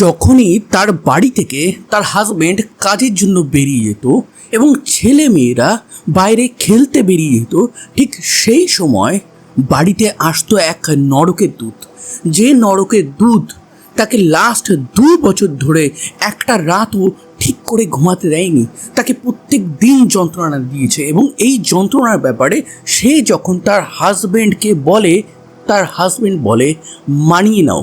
যখনই তার বাড়ি থেকে তার হাজবেন্ড কাজের জন্য বেরিয়ে যেত এবং ছেলে মেয়েরা বাইরে খেলতে বেরিয়ে যেত। ঠিক সেই সময় বাড়িতে আসতো এক নরকের দুধ যে নরকের দুধ তাকে লাস্ট দু বছর ধরে একটা রাতও ঠিক করে ঘুমাতে দেয়নি। তাকে প্রত্যেক দিন যন্ত্রণা দিয়েছে এবং এই যন্ত্রণার ব্যাপারে সে যখন তার হাজবেন্ডকে বলে, তার হাজবেন্ড বলে, মানিয়ে নাও।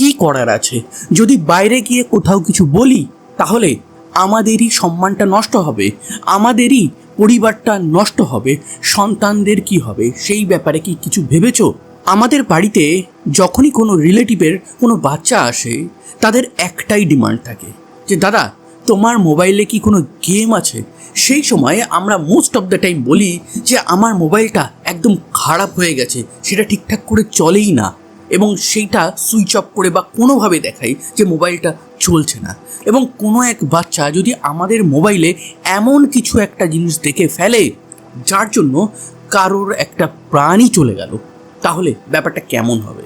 কি করার আছে? যদি বাইরে গিয়ে কোথাও কিছু বলি, তাহলে আমাদেরই সম্মানটা নষ্ট হবে, আমাদেরই পরিবারটা নষ্ট হবে, সন্তানদের কি হবে, সেই ব্যাপারে কি কিছু ভেবেছো? আমাদের বাড়িতে যখনই কোনো রিলেটিভের কোনো বাচ্চা আসে, তাদের একটাই ডিমান্ড থাকে যে, দাদা, তোমার মোবাইলে কি কোনো গেম আছে? সেই সময় আমরা মোস্ট অফ দ্য টাইম বলি যে, আমার মোবাইলটা একদম খারাপ হয়ে গেছে, সেটা ঠিকঠাক করে চলেই না। এবং সেইটা সুইচ অফ করে বা কোনোভাবে দেখাই যে মোবাইলটা চলছে না। এবং কোনো এক বাচ্চা যদি আমাদের মোবাইলে এমন কিছু একটা জিনিস দেখে ফেলে, যার জন্য কারোর একটা প্রাণই চলে গেল, তাহলে ব্যাপারটা কেমন হবে?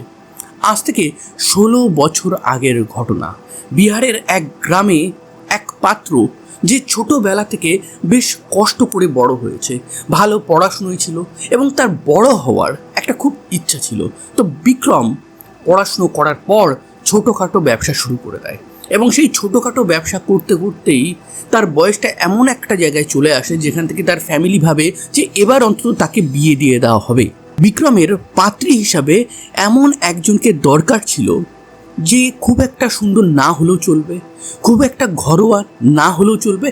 আজ থেকে ষোলো বছর আগের ঘটনা। বিহারের এক গ্রামে এক পাত্র যে ছোটোবেলা থেকে বেশ কষ্ট করে বড় হয়েছে, ভালো পড়াশুনোই ছিল এবং তার বড় হওয়ার একটা খুব ইচ্ছা ছিল। তো বিক্রম পড়াশুনো করার পর ছোটোখাটো ব্যবসা শুরু করে দেয় এবং সেই ছোটোখাটো ব্যবসা করতে করতেই তার বয়সটা এমন একটা জায়গায় চলে আসে যেখান থেকে তার ফ্যামিলি ভাবে যে এবার অন্তত তাকে বিয়ে দিয়ে দেওয়া হবে। বিক্রমের পাত্রী হিসাবে এমন একজনকে দরকার ছিল যে খুব একটা সুন্দর না হলেও চলবে, খুব একটা ঘরোয়া না হলেও চলবে,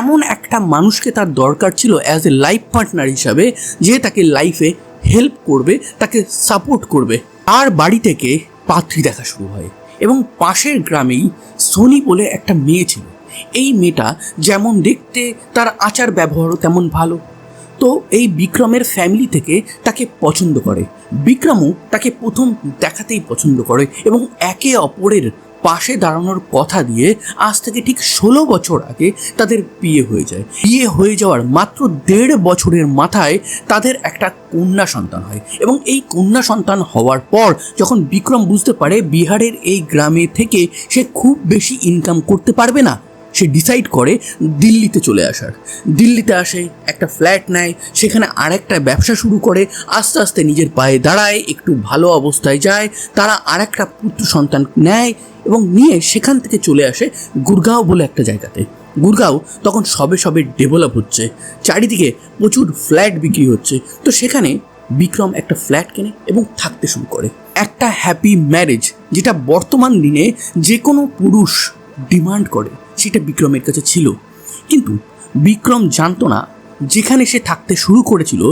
এমন একটা মানুষকে তার দরকার ছিল অ্যাজ এ লাইফ পার্টনার হিসাবে যে তাকে লাইফে হেল্প করবে, তাকে সাপোর্ট করবে। আর বাড়ি থেকে পাত্রী দেখা শুরু হয় এবং পাশের গ্রামেই সোনি বলে একটা মেয়ে ছিল। এই মেয়েটা যেমন দেখতে, তার আচার ব্যবহারও তেমন ভালো। তো এই বিক্রমের ফ্যামিলি থেকে তাকে পছন্দ করে। বিক্রমও তাকে প্রথম দেখাতেই পছন্দ করে এবং একে অপরের পাশে দাঁড়ানোর কথা দিয়ে আজ থেকে ঠিক ষোলো বছর আগে তাদের বিয়ে হয়ে যায়। বিয়ে হয়ে যাওয়ার মাত্র দেড় বছরের মাথায় তাদের একটা কন্যা সন্তান হয় এবং এই কন্যা সন্তান হওয়ার পর যখন বিক্রম বুঝতে পারে বিহারের এই গ্রামে থেকে সে খুব বেশি ইনকাম করতে পারবে না সে ডিসাইড করে দিল্লিতে চলে আসার। দিল্লিতে আসে, একটা ফ্ল্যাট নেয়, সেখানে আরেকটা ব্যবসা শুরু করে, আস্তে আস্তে নিজের পায়ে দাঁড়ায়, একটু ভালো অবস্থায় যায়, তারা আরেকটা পুত্র সন্তান নেয় এবং নিয়ে সেখান থেকে চলে আসে গুরগাঁও বলে একটা জায়গাতে। গুরগাঁও তখন সবে সবে ডেভেলপ হচ্ছে, চারিদিকে প্রচুর ফ্ল্যাট বিক্রি হচ্ছে। তো সেখানে বিক্রম একটা ফ্ল্যাট কেনে এবং থাকতে শুরু করে। একটা হ্যাপি ম্যারেজ যেটা বর্তমান দিনে যে কোনো পুরুষ ডিমান্ড করে। সেটা বিক্রমের কাছে ছিল। কিন্তু বিক্রম জানতো না, যেখানে সে থাকতে শুরু করেছিল,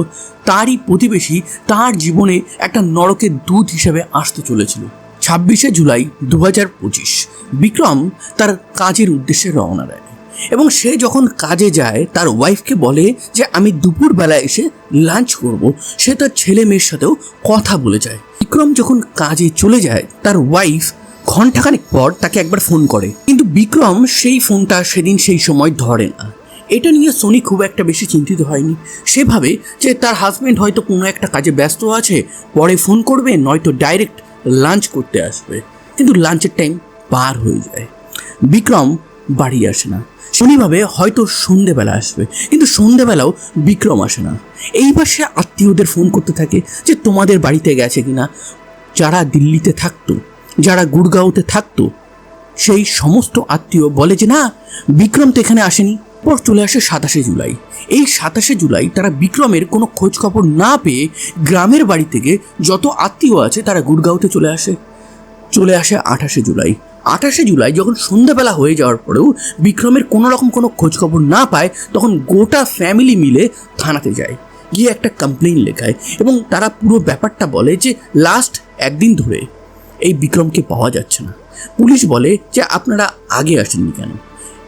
তারই প্রতিবেশী তার জীবনে একটা নরকের দূত হিসেবে আসতে চলেছিল। ছাব্বিশে জুলাই দু পঁচিশ, বিক্রম তার কাজের উদ্দেশ্যে রওনা দেয় এবং সে যখন কাজে যায়, তার ওয়াইফকে বলে যে, আমি দুপুরবেলা এসে লাঞ্চ করব। সে তার ছেলে মেয়ের সাথেও কথা বলে যায়। বিক্রম যখন কাজে চলে যায়, তার ওয়াইফ ঘন্টাখানেক পর তাকে একবার ফোন করে। কিন্তু বিক্রম সেই ফোনটা সেদিন সেই সময় ধরে না। এটা নিয়ে সোনি খুব একটা বেশি চিন্তিত হয়নি। সে ভাবে যে তার হাজব্যান্ড হয়তো কোনো একটা কাজে ব্যস্ত আছে, পরে ফোন করবে, নয়তো ডাইরেক্ট লাঞ্চ করতে আসবে। কিন্তু লাঞ্চের টাইম পার হয়ে যায়। বিক্রম বাড়ি আসে না। শনিভাবে হয়তো সন্ধেবেলা আসবে, কিন্তু সন্ধেবেলাও বিক্রম আসে না। এইবার সে আত্মীয়দের ফোন করতে থাকে যে তোমাদের বাড়িতে গেছে কিনা। যারা দিল্লিতে থাকতো যারা গুড়গাঁওতে থাকতো, সেই সমস্ত আত্মীয় বলে যে, না, বিক্রম তো এখানে আসেনি। পর চলে আসে সাতাশে জুলাই। এই সাতাশে জুলাই তারা বিক্রমের কোনো খোঁজ খবর না পেয়ে গ্রামের বাড়ি থেকে যত আত্মীয় আছে তারা গুড়গাঁওতে চলে আসে। চলে আসে আঠাশে জুলাই। আঠাশে জুলাই যখন সন্ধ্যাবেলা হয়ে যাওয়ার পরেও বিক্রমের কোনো রকম কোনো খোঁজখবর না পায়, তখন গোটা ফ্যামিলি মিলে থানাতে যায়। গিয়ে একটা কমপ্লেন লেখায় এবং তারা পুরো ব্যাপারটা বলে যে, লাস্ট একদিন ধরে এই বিক্রমকে পাওয়া যাচ্ছে না। পুলিশ বলে যে আপনারা আগে আসেননি কেন?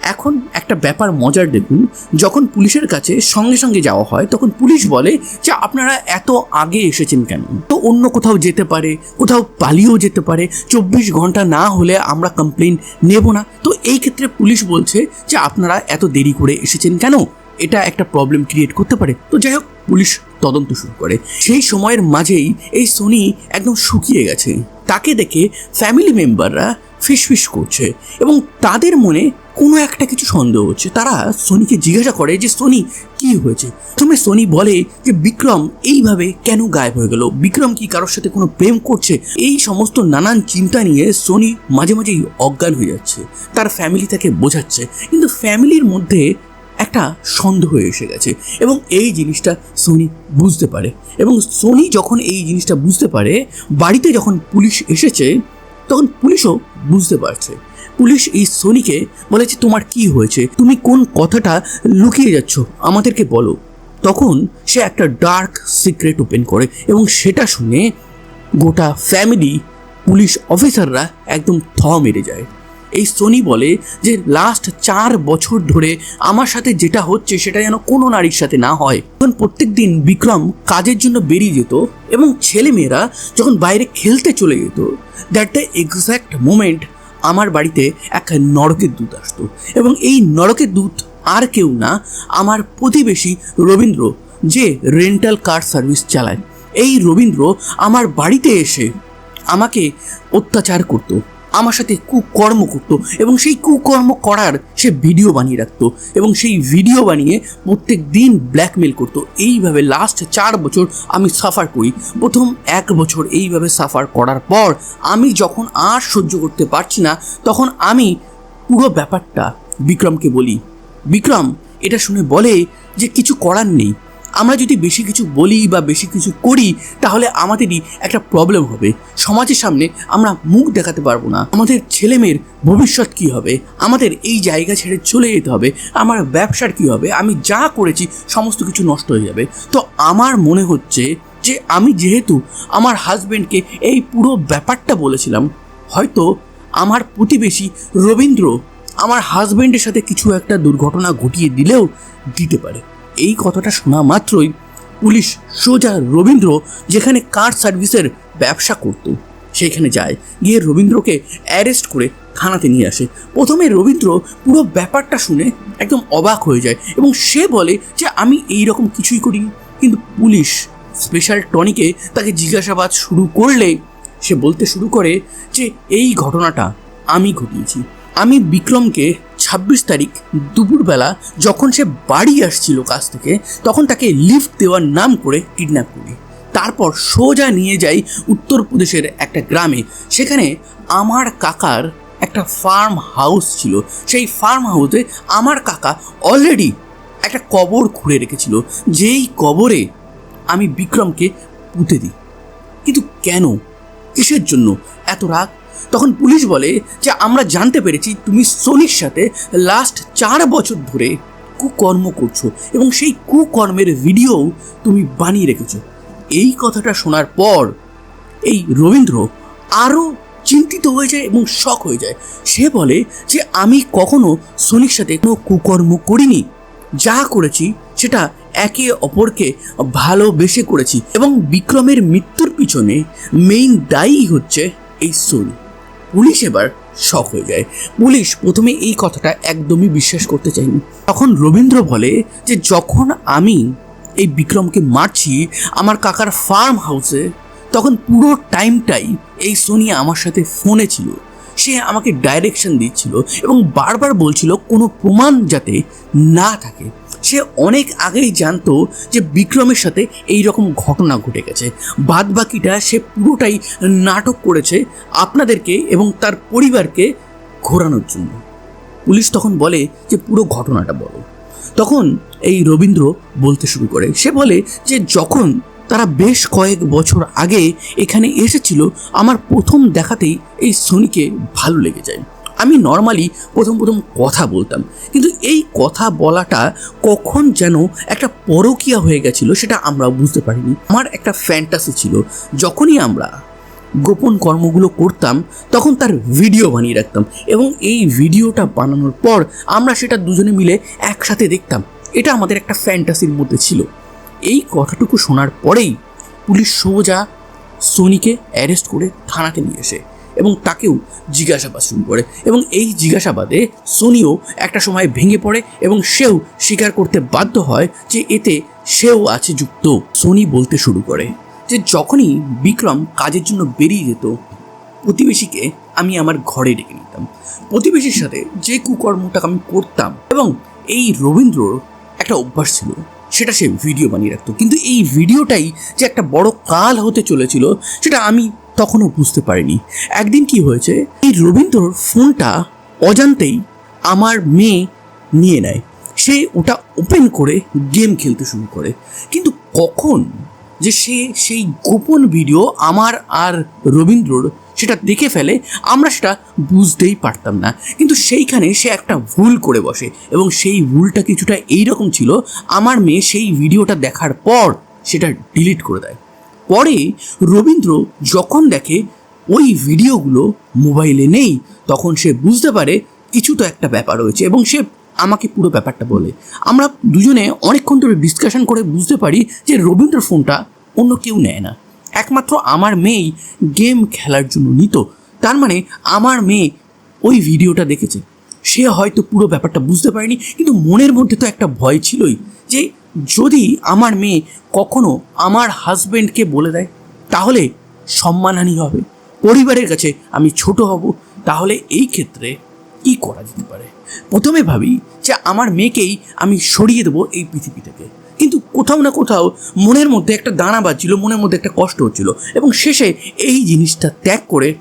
এখন একটা ব্যাপার মজার দেখুন, যখন পুলিশের কাছে সঙ্গে সঙ্গে যাওয়া হয়, তখন পুলিশ বলে যে আপনারা এত আগে এসেছেন কেন? তো অন্য কোথাও যেতে পারে, কোথাও পালিয়েও যেতে পারে, চব্বিশ ঘণ্টা না হলে আমরা কমপ্লেন নেব না। তো এই ক্ষেত্রে পুলিশ বলছে যে আপনারা এত দেরি করে এসেছেন কেন? এটা একটা প্রবলেম ক্রিয়েট করতে পারে। তো যাই হোক, পুলিশ তদন্ত শুরু করে। সেই সময়ের মাঝেই এই সোনি একদম শুকিয়ে গেছে। তাকে দেখে ফ্যামিলি মেম্বাররা ফিসফিস করছে এবং তাদের মনে কোনো একটা কিছু সন্দেহ হচ্ছে। তারা সোনিকে জিজ্ঞাসা করে যে, সোনি, কি হয়েছে? প্রথমে সোনি বলে যে, বিক্রম, এইভাবে কেন গায়েব হয়ে গেল? বিক্রম কি কারোর সাথে কোনো প্রেম করছে? এই সমস্ত নানান চিন্তা নিয়ে সোনি মাঝে মাঝেই অজ্ঞান হয়ে যাচ্ছে। তার ফ্যামিলি তাকে বোঝাচ্ছে। কিন্তু ফ্যামিলির মধ্যে একটা সন্দেহ এসে গেছে এবং এই জিনিসটা সোনি বুঝতে পারে এবং সোনি যখন এই জিনিসটা বুঝতে পারে, বাড়িতে যখন পুলিশ এসেছে, তখন পুলিশও বুঝতে পারছে। পুলিশ এই সোনিকে বলেছে, তোমার কি হয়েছে? তুমি কোন কথাটা লুকিয়ে যাচ্ছ? আমাদেরকে বলো। তখন সে একটা ডার্ক সিক্রেট ওপেন করে এবং সেটা শুনে গোটা ফ্যামিলি পুলিশ অফিসাররা একদম থ মেরে যায়। এই সোনি বলে যে লাস্ট চার বছর ধরে আমার সাথে যেটা হচ্ছে সেটা যেন কোনো নারীর সাথে না হয়। তখন প্রত্যেক দিন বিক্রম কাজের জন্য বেরিয়ে যেত এবং ছেলেমেয়েরা যখন বাইরে খেলতে চলে যেত দ্যাট দ্য এক্স্যাক্ট মোমেন্ট আমার বাড়িতে এক নরকের দূত আসতো এবং এই নরকের দূত আর কেউ না, আমার প্রতিবেশী রবীন্দ্র যে রেন্টাল কার সার্ভিস চালায়। এই রবীন্দ্র আমার বাড়িতে এসে আমাকে অত্যাচার করতো। আমার সাথে কুকর্ম করতো এবং সেই কুকর্ম করার সে ভিডিও বানিয়ে রাখতো এবং সেই ভিডিও বানিয়ে প্রত্যেক দিন ব্ল্যাকমেল করতো। এইভাবে লাস্ট চার বছর আমি সাফার করি। প্রথম এক বছর এইভাবে সাফার করার পর আমি যখন আর সহ্য করতে পারছি না, তখন আমি পুরো ব্যাপারটা বিক্রমকে বলি। বিক্রম, এটা শুনে বলে যে কিছু করার নেই। আমরা যদি বেশি কিছু বলি বা বেশি কিছু করি, তাহলে আমাদেরই একটা প্রবলেম হবে। সমাজের সামনে আমরা মুখ দেখাতে পারব না। আমাদের ছেলেমেয়ের ভবিষ্যৎ কি হবে? আমাদের এই জায়গা ছেড়ে চলে যেতে হবে। আমার ব্যবসার কি হবে? আমি যা করেছি, সমস্ত কিছু নষ্ট হয়ে যাবে। তো আমার মনে হচ্ছে যে, আমি যেহেতু আমার হাজবেন্ডকে এই পুরো ব্যাপারটা বলেছিলাম, হয়তো আমার প্রতিবেশী রবীন্দ্র আমার হাজবেন্ডের সাথে কিছু একটা দুর্ঘটনা ঘটিয়ে দিলেও দিতে পারে। এই কথাটা শোনা মাত্রই পুলিশ সোজা রবীন্দ্র যেখানে কার সার্ভিসের ব্যবসা করত সেখানে যায়। গিয়ে রবীন্দ্রকে অ্যারেস্ট করে থানাতে নিয়ে আসে। প্রথমে রবীন্দ্র পুরো ব্যাপারটা শুনে একদম অবাক হয়ে যায় এবং সে বলে যে, আমি এই রকম কিছুই করি। কিন্তু পুলিশ স্পেশাল টনিকে তাকে জিজ্ঞাসাবাদ শুরু করলে সে বলতে শুরু করে যে, এই ঘটনাটা আমি ঘটিয়েছি। আমি বিক্রমকে ছাব্বিশ তারিখ দুপুরবেলা যখন সে বাড়ি আসছিল কাছ থেকে, তখন তাকে লিফট দেওয়ার নাম করে কিডন্যাপ করি। তারপর সোজা নিয়ে যাই উত্তরপ্রদেশের একটা গ্রামে। সেখানে আমার কাকার একটা ফার্ম হাউস ছিল। সেই ফার্ম হাউসে আমার কাকা অলরেডি একটা কবর খুঁড়ে রেখেছিল। যেই কবরে আমি বিক্রমকে পুঁতে দিই। কিন্তু কেন? কিসের জন্য? এত রাগ তখন পুলিশ বলে যে আমরা জানতে পেরেছি তুমি সোনির সাথে লাস্ট চার বছর ধরে কুকর্ম করছ এবং সেই কুকর্মের ভিডিও তুমি বানিয়ে রেখেছো। এই কথাটা শোনার পর এই রবীন্দ্র আরও চিন্তিত হয়ে যায় এবং শখ হয়ে যায়। সে বলে যে আমি কখনো সোনির সাথে কোনো কুকর্ম করিনি। যা করেছি সেটা একে অপরকে ভালোবেসে করেছি এবং বিক্রমের মৃত্যুর পিছনে মেইন দায়ী হচ্ছে এই সোনি। পুলিশ এবার শখ হয়ে যায়। পুলিশ প্রথমে এই কথাটা একদমই বিশ্বাস করতে চায়নি। তখন রবীন্দ্র বলে যে, যখন আমি এই বিক্রমকে মারছি আমার কাকার ফার্ম হাউসে তখন পুরো টাইমটাই এই সোনিয়া আমার সাথে ফোনে ছিল। সে আমাকে ডাইরেকশন দিচ্ছিল এবং বারবার বলছিল কোনো প্রমাণ যাতে না থাকে। সে অনেক আগেই জানতো যে বিক্রমের সাথে এই রকম ঘটনা ঘটে গেছে। বাদ বাকিটা সে পুরোটাই নাটক করেছে আপনাদেরকে এবং তার পরিবারকে ঘোরানোর জন্য। পুলিশ তখন বলে যে পুরো ঘটনাটা বলো। তখন এই রবীন্দ্র বলতে শুরু করে। সে বলে যে যখন তারা বেশ কয়েক বছর আগে এখানে এসেছিল, আমার প্রথম দেখাতেই এই সোনিকে ভালো লেগে যায়। আমি নর্মালি প্রথম প্রথম কথা বলতাম। কিন্তু এই কথা বলাটা কখন যেন একটা পরকিয়া হয়ে গেছিল সেটা আমরা বুঝতে পারিনি। আমার একটা ফ্যান্টাসি ছিল, যখনই আমরা গোপন কর্মগুলো করতাম, তখন তার ভিডিও বানিয়ে রাখতাম এবং এই ভিডিওটা বানানোর পর আমরা সেটা দুজনে মিলে একসাথে দেখতাম। এটা আমাদের একটা ফ্যান্টাসির মধ্যে ছিল। এই কথাটুকু শোনার পরেই পুলিশ সোজা সোনিকে অ্যারেস্ট করে থানাতে নিয়ে এসে এবং তাকেও জিজ্ঞাসাবাদ শুরু করে। এবং এই জিজ্ঞাসাবাদে সোনিও একটা সময় ভেঙে পড়ে এবং সেও স্বীকার করতে বাধ্য হয় যে এতে সেও আছে যুক্ত। সোনি বলতে শুরু করে যে যখনই বিক্রম কাজের জন্য বেরিয়ে যেত, প্রতিবেশীকে আমি আমার ঘরে ডেকে নিতাম। প্রতিবেশীর সাথে যে কুকর্মটা আমি করতাম এবং এই রবীন্দ্রর একটা অভ্যাস ছিল, সেটা সে ভিডিও বানিয়ে রাখতো। কিন্তু এই ভিডিওটাই যে একটা বড় কাল হতে চলেছিল, সেটা আমি তখনও বুঝতে পারিনি। একদিন কি হয়েছে? এই রবীন্দ্রর ফোনটা অজান্তেই আমার মেয়ে নিয়ে নেয়। সে ওটা ওপেন করে গেম খেলতে শুরু করে। কিন্তু কখন যে সে সেই গোপন ভিডিও আমার আর রবীন্দ্রর সেটা দেখে ফেলে, আমরা সেটা বুঝতেই পারতাম না। কিন্তু সেইখানে সে একটা ভুল করে বসে এবং সেই ভুলটা কিছুটা এইরকম ছিল, আমার মেয়ে সেই ভিডিওটা দেখার পর সেটা ডিলিট করে দেয়। পরে রবীন্দ্র যখন দেখে ওই ভিডিওগুলো মোবাইলে নেই, তখন সে বুঝতে পারে কিছু তো একটা ব্যাপার রয়েছে এবং সে আমাকে পুরো ব্যাপারটা বলে। আমরা দুজনে অনেকক্ষণ ধরে ডিসকাশন করে বুঝতে পারি যে রবীন্দ্র ফোনটা অন্য কেউ নেয় না। একমাত্র আমার মেয়েই গেম খেলার জন্য নিত। তার মানে আমার মেয়ে ওই ভিডিওটা দেখেছে। সে হয়তো পুরো ব্যাপারটা বুঝতে পারেনি, কিন্তু মনের মধ্যে তো একটা ভয় ছিলই যে যদি আমার মেয়ে কখনো আমার হাজবেন্ডকে বলে দেয়, তাহলে সম্মানহানি হবে। পরিবারের কাছে আমি ছোট হব, তাহলে এই ক্ষেত্রে কি করা যেতে পারে? প্রথমে ভাবি যে আমার মেয়েকেই আমি সরিয়ে দেবো এই পৃথিবী থেকে। কিন্তু কোথাও না কোথাও মনের মধ্যে একটা দানা বাজছিল মনের মধ্যে একটা কষ্ট হচ্ছিল এবং শেষে এই জিনিসটা ত্যাগ করে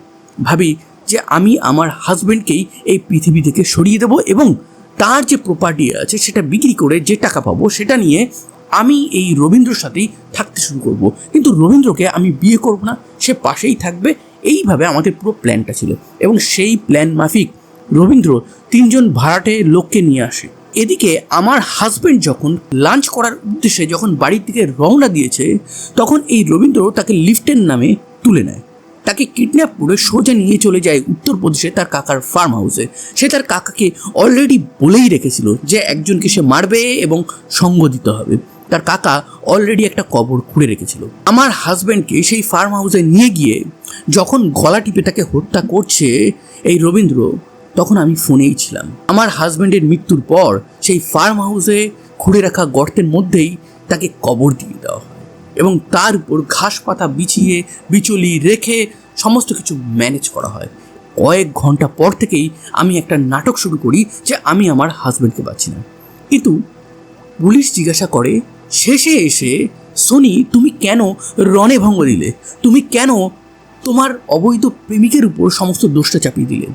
ভাবি যে আমি আমার হাজবেন্ডকেই এই পৃথিবী থেকে সরিয়ে দেবো এবং তার যে প্রপার্টি আছে, সেটা বিক্রি করে যে টাকা পাবো, সেটা নিয়ে আমি এই রবীন্দ্রর সাথেই থাকতে শুরু করব। কিন্তু রবীন্দ্রকে আমি বিয়ে করব না, সে পাশেই থাকবে। এইভাবে আমাদের পুরো প্ল্যানটা ছিল। এবং সেই প্ল্যান মাফিক রবীন্দ্র তিনজন ভাড়াটে লোককে নিয়ে আসে। এদিকে আমার হাজব্যান্ড যখন লাঞ্চ করার উদ্দেশ্যে যখন বাড়ির দিকে রওনা দিয়েছে, তখন এই রবীন্দ্র তাকে লিফটের নামে তুলে নেয়। তাকে কিডন্যাপ করে সোজা নিয়ে চলে যায় উত্তরপ্রদেশে তার কাকার ফার্ম হাউসে সে তার কাকাকে অলরেডি বলেই রেখেছিল যে একজনকে সে মারবে এবং সঙ্গ দিতে হবে। তার কাকা অলরেডি একটা কবর খুঁড়ে রেখেছিল। আমার হাজব্যান্ডকে সেই ফার্ম হাউসে নিয়ে গিয়ে যখন গলা টিপে তাকে হত্যা করছে এই রবীন্দ্র, তখন আমি ফোনেই ছিলাম। আমার হাজব্যান্ডের মৃত্যুর পর সেই ফার্ম হাউসে খুঁড়ে রাখা গর্তের মধ্যেই তাকে কবর দিয়ে দেওয়া এবং তার উপর ঘাস পাতা বিছিয়ে, বিচলি রেখে সমস্ত কিছু ম্যানেজ করা হয়। কয়েক ঘণ্টা পর থেকেই আমি একটা নাটক শুরু করি যে আমি আমার হাজব্যান্ডকে পাচ্ছি না। কিন্তু পুলিশ জিজ্ঞাসা করে, শেষে এসে সোনি, তুমি কেন রণে ভঙ্গ দিলে? তুমি কেন তোমার অবৈধ প্রেমিকের উপর সমস্ত দোষটা চাপিয়ে দিলে?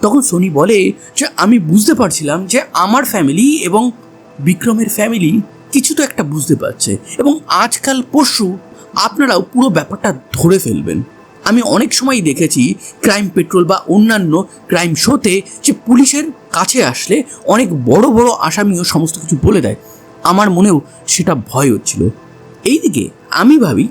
তখন সোনি বলে যে, আমি বুঝতে পারছিলাম যে আমার ফ্যামিলি এবং বিক্রমের ফ্যামিলি কিছু তো একটা বুঝতে পারছে এবং আজকাল পরশু আপনারাও পুরো ব্যাপারটা ধরে ফেলবেন। আমি অনেক সময় দেখেছি ক্রাইম পেট্রোল বা অন্যান্য ক্রাইম শোতে যে পুলিশের কাছে আসলে অনেক বড় বড় আসামিও সমস্ত কিছু বলে দেয়। আমার মনেও সেটা ভয় হচ্ছিল। এইদিকে আমি ভাবি,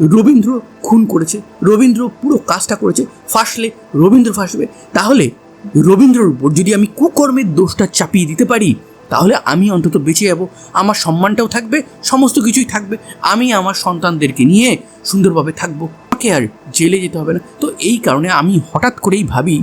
রবীন্দ্র খুন করেছে, রবীন্দ্র পুরো কাজটা করেছে, ফাঁসলে রবীন্দ্র ফাঁসবে। তাহলে রবীন্দ্রর উপর যদি আমি কুকর্মের দোষটা চাপিয়ে দিতে পারি তাহলে আমি অন্তত বেঁচে যাব। আমার সম্মানটাও থাকবে, সমস্ত কিছুই থাকবে। আমি আমার সন্তানদেরকে নিয়ে সুন্দরভাবে থাকব। আমাকে আর জেলে যেতে হবে না। তো এই কারণে আমি হঠাৎ করেই ভাবি,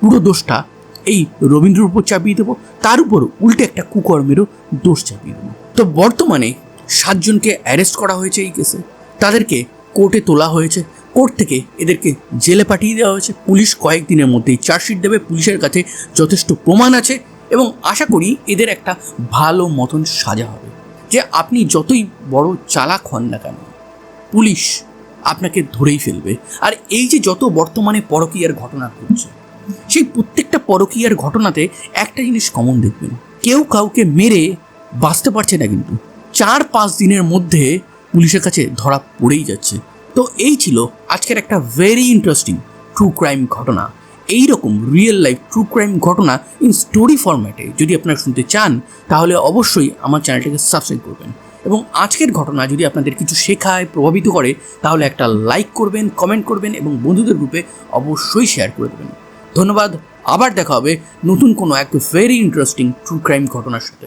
পুরো দোষটা এই রবীন্দ্রের উপর চাপিয়ে দেবো। তার উপর উল্টে একটা কুকর্মেরও দোষ চাপিয়ে দেবো। তো বর্তমানে সাতজনকে অ্যারেস্ট করা হয়েছে এই কেসে তাদেরকে কোর্টে তোলা হয়েছে। কোর্ট থেকে এদেরকে জেলে পাঠিয়ে দেওয়া হয়েছে। পুলিশ কয়েকদিনের মধ্যেই চার্জশিট দেবে। পুলিশের কাছে যথেষ্ট প্রমাণ আছে। এবং আশা করি এদের একটা ভালো মতন সাজা হবে। যে আপনি যতই বড় চালাক হন না কেন, পুলিশ আপনাকে ধরেই ফেলবে। আর এই যে যত বর্তমানে পরকীয়ার ঘটনা ঘটছে, সেই প্রত্যেকটা পরকীয়ার ঘটনাতে একটা জিনিস কমন দেখবেন, কেউ কাউকে মেরে বাঁচতে পারছে না কিন্তু। চার পাঁচ দিনের মধ্যে পুলিশের কাছে ধরা পড়েই যাচ্ছে। তো এই ছিল আজকের একটা ভেরি ইন্টারেস্টিং ট্রু ক্রাইম ঘটনা। এই রকম রিয়েল লাইফ ট্রু ক্রাইম ঘটনা ইন স্টোরি ফরম্যাটে যদি আপনারা শুনতে চান, তাহলে অবশ্যই আমার চ্যানেলটাকে সাবস্ক্রাইব করবেন। এবং আজকের ঘটনা যদি আপনাদের কিছু শেখায়, প্রভাবিত করে, তাহলে একটা লাইক করবেন কমেন্ট করবেন এবং বন্ধুদের গ্রুপে অবশ্যই শেয়ার করে দেবেন। ধন্যবাদ, আবার দেখা হবে নতুন কোনো এক ভেরি ইন্টারেস্টিং ট্রু ক্রাইম ঘটনার সাথে।